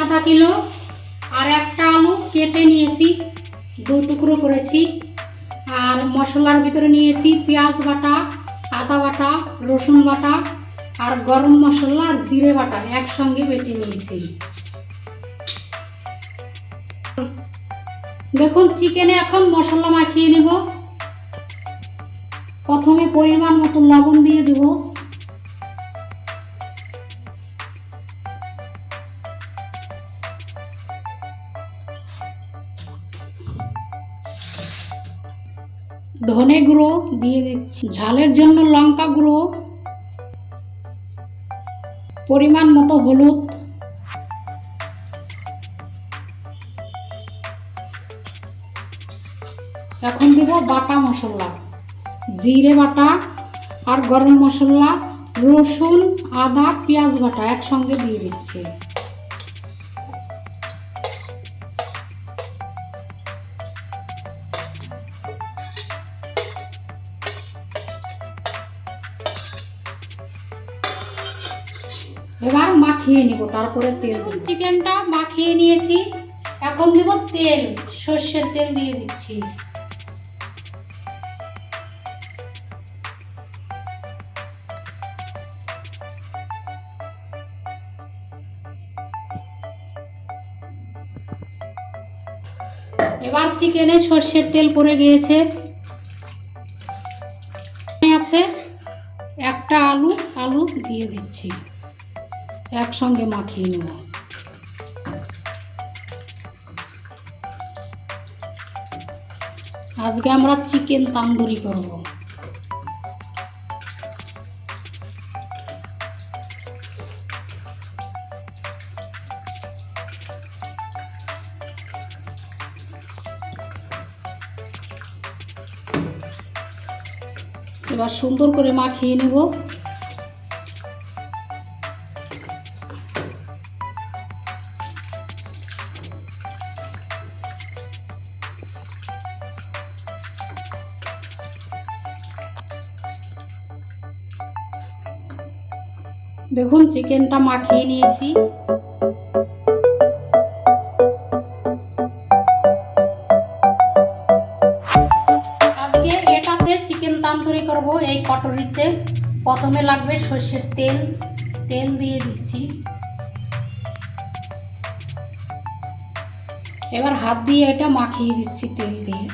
আধা কিলো, আর একটা আলু কেটে নিয়েছি, দু টুকরো করেছি। আর মশলার ভিতরে নিয়েছি পেঁয়াজ বাটা, আদা বাটা, রসুন বাটা, আর গরম মশলা আর জিরে বাটা একসঙ্গে বেটে নিয়েছি। দেখুন, চিকেনে এখন মশলা মাখিয়ে নেব। প্রথমে পরিমাণ মতো লবণ দিয়ে দেব। ধনে গুঁড়ো দিয়ে দিচ্ছি। ঝালের জন্য লঙ্কা গুঁড়ো, পরিমাণ মতো হলুদ, এখন দিব বাটা মশলা, জিরে বাটা আর গরম মশলা, রসুন, আদা, পেঁয়াজ বাটা একসঙ্গে দিয়ে দিচ্ছি। এবার মাখিয়ে নিব, তারপরে তেল দেব। চিকেনটা মাখিয়ে নিয়েছি। এখন দেব তেল, সর্ষের তেল দিয়ে দিচ্ছি। এবার চিকেনে সর্ষের তেল পড়ে গিয়েছে। আছে একটা আলু আলু দিয়ে দিচ্ছি। একসঙ্গে মাখিয়ে নেব। আজকে আমরা চিকেন তান্দুরি করব। এবার সুন্দর করে মাখিয়ে নেব। দেখুন চিকেনটা মাখিয়ে নিয়েছি। আজকে এটাতে চিকেন তান্দুরি করব, এই কটরিতে। প্রথমে লাগবে সর্ষের তেল। তেল দিয়ে দিচ্ছি। এবার হাত দিয়ে এটা মাখিয়ে দিচ্ছি তেল দিয়ে।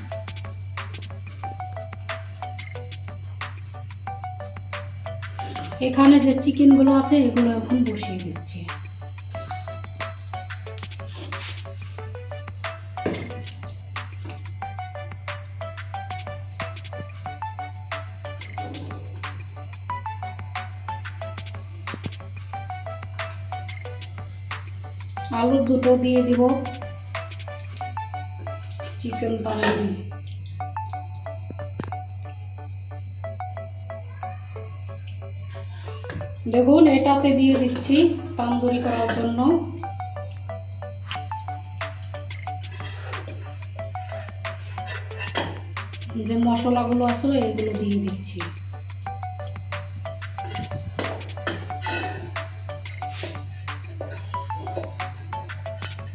এখানে যে চিকেনগুলো আছে এগুলো এখন বসিয়ে দিচ্ছি। আলু দুটো দিয়ে দিব। চিকেন তান্দুরি দেখুন, এটাতে দিয়ে দিচ্ছি তান্দুরি করার জন্য। যে মশলাগুলো আসলে, এগুলো দিয়ে দিচ্ছি।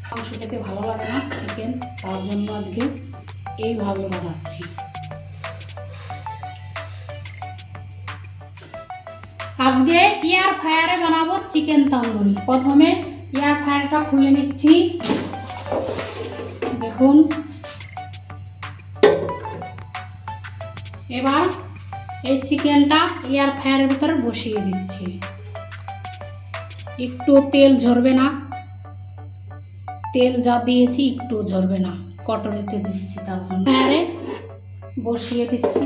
মাংস খেতে ভালো লাগে না, চিকেন, তার জন্য আজকে এইভাবে বানাচ্ছি। আজকে এয়ার ফ্রায়ারে বানাবো চিকেন তন্দুরি। প্রথমে এয়ার ফ্রায়ারটা খুলে নিচ্ছি। দেখুন। এবার এই চিকেনটা এয়ার ফ্রায়ারের ভিতরে বসিয়ে দিচ্ছি। একটু তেল ঝরবে না। তেল যা দিয়েছি একটু ঝরবে না। কটরিতে দিচ্ছি তার জন্য। ফ্রায়ারে বসিয়ে দিচ্ছি।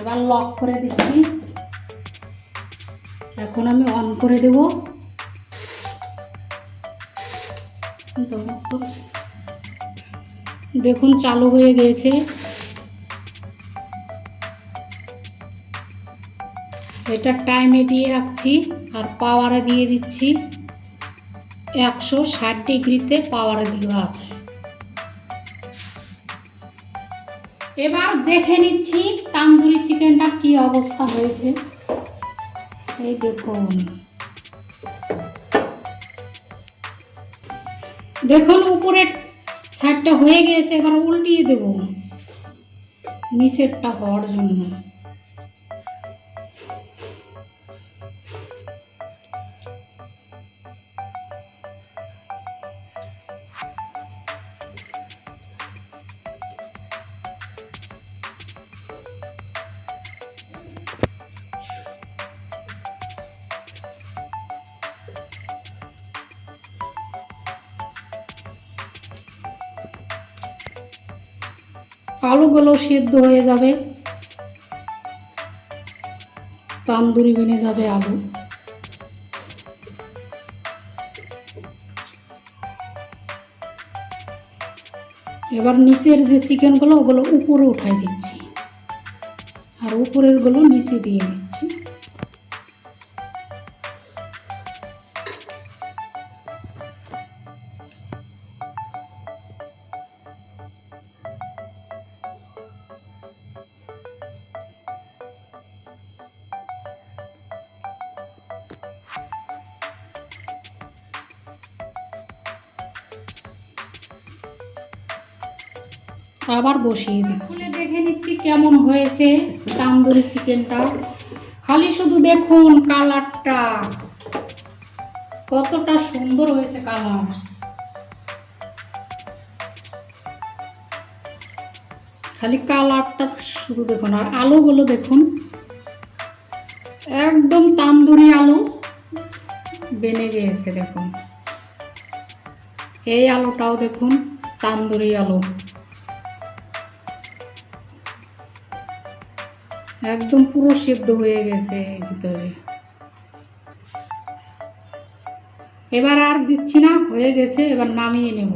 এবার লক করে দিচ্ছি। এখন আমি অন করে দেব। দেখুন, চালু হয়ে গিয়েছে এটা টাইমে দিয়ে রাখছি আর পাওয়ারে দিয়ে দিচ্ছি। একশো ষাট ডিগ্রিতে পাওয়ারে দেওয়া আছে। এবার দেখে নিচ্ছি তান্দুরি চিকেনটা কি অবস্থা হয়েছে। এই দেখুন। দেখুন উপরের ছাড়টা হয়ে গেছে এবার উল্টিয়ে দেব। নিচেরটা হওয়ার জন্য। আলুগুলো সেদ্ধ হয়ে যাবে। তান্দুরি বেনে যাবে আলু। এবার নিচের যে চিকেনগুলো, ওগুলো উপরে উঠাই দিচ্ছি। আর উপরেরগুলো নিচে দিয়ে দিচ্ছি। আবার বসিয়ে দিচ্ছি। দেখে নিচ্ছি কেমন হয়েছে তান্দুরি চিকেনটা। খালি শুধু দেখুন কালারটা। কতটা সুন্দর হয়েছে কালার। খালি কালারটা শুধু দেখুন আর আলুগুলো দেখুন। একদম তান্দুরি আলু। বেনে গিয়েছে দেখুন। এই আলুটাও দেখুন, তান্দুরি আলু। একদম পুরো সেদ্ধ হয়ে গেছে ভিতরে। এবার আর দিচ্ছি না, হয়ে গেছে, এবার নামিয়ে নেব।